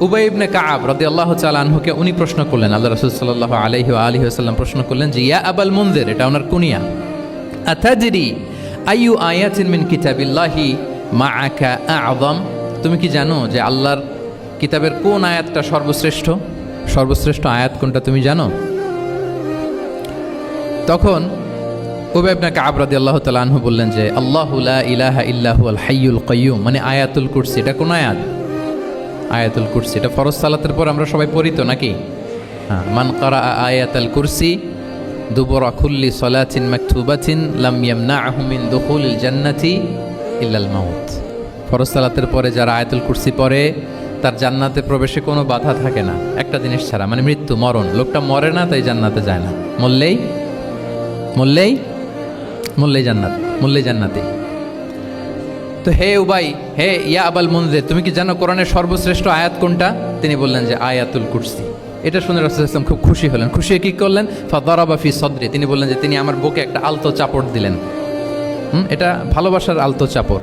উবাই ইবনে কাআব রাদিয়াল্লাহু তাআলা আনহুকে উনি প্রশ্ন করলেন, আল্লাহ রসুল সাল্লাল্লাহু আলাইহি ওয়া আলিহি ওয়াসাল্লাম প্রশ্ন করলেন যে, ইয়া আবাল মুনজির, এটা ওনার কুনিয়া। আতাদরি আইয়ু আয়াতিন মিন কিতাবিল্লাহি মাআকা আ'যাম? তুমি কি জানো যে আল্লাহর কিতাবের কোন আয়াতটা সর্বশ্রেষ্ঠ? সর্বশ্রেষ্ঠ আয়াত কোনটা তুমি জানো? তখন উবাইবনা কাব রাদিয়াল্লাহু তাআলা আনহু বললেন যে, আল্লাহু লা ইলাহা ইল্লাহু আল হাইয়ুল কাইয়্যুম মানে আয়াতুল কুরসি, এটা কোন আয়াত? আয়াতুল কুরসি। এটা ফরজ সালাতের পর আমরা সবাই পড়ি তো নাকি? হ্যাঁ মান কারা আয়াতাল কুরসি, দুবরা খুল্লি সলাচিন মাকতুবাতিন লাম ইয়ামনাহু আহমিন দুখুলিল জান্নাতি ইল্লাল মাউত। ফরজ সালাতের পরে যারা আয়াতুল কুরসি পড়ে, তার জান্নাতে প্রবেশে কোনো বাধা থাকে না। একটা জিনিস ছাড়া মানে মৃত্যু, মরণ। লোকটা মরে না, তাই জান্নাতে যায় না। মরলেই? মরলেই? মরলেই জান্নাত। মরলেই জান্নাতে। তো হে উবাই, হে ইয়া আবাল মঞ্জে তুমি কি জানো কোরআনের সর্বশ্রেষ্ঠ আয়াত কোনটা? তিনি বললেন যে আয়াতুল কুরসি। এটা শুনে রাসুল ইসলাম খুব খুশি হলেন। খুশি কী করলেন? ফাদারাবা ফি সদরি। তিনি বললেন যে তিনি আমার বুকে একটা আলতো চাপড় দিলেন। হুম, এটা ভালোবাসার আলতো চাপড়।